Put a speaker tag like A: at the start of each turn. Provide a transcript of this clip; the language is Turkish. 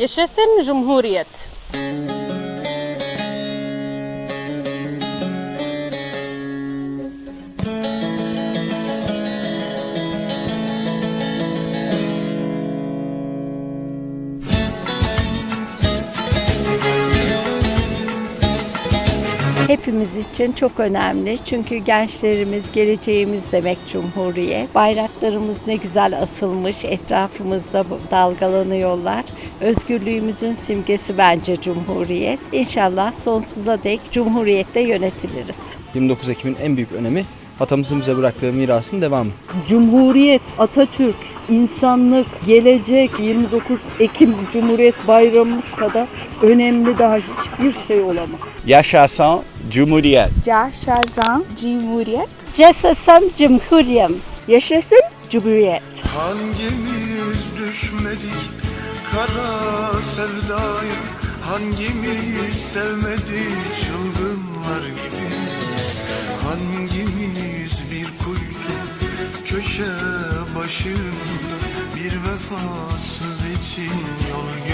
A: Yaşasın Cumhuriyet.
B: Hepimiz için çok önemli. Çünkü gençlerimiz, geleceğimiz demek Cumhuriyet. Bayraklarımız ne güzel asılmış, etrafımızda dalgalanıyorlar. Özgürlüğümüzün simgesi bence Cumhuriyet. İnşallah sonsuza dek Cumhuriyette yönetiliriz.
C: 29 Ekim'in en büyük önemi atamızın bize bıraktığı mirasın devamı.
D: Cumhuriyet, Atatürk, insanlık, gelecek 29 Ekim Cumhuriyet Bayramımız kadar önemli daha hiçbir şey olamaz.
E: Yaşasın Cumhuriyet.
F: Yaşasın Cumhuriyet.
B: Yaşasın Cumhuriyet. Yaşasın Cumhuriyet.
G: Hangimiz düşmedik kara sevdaya Hangimiz sevmedik çılgınlar gibi? Hangimiz bir kuytu köşe başında Bir vefasız için yol gözlemedi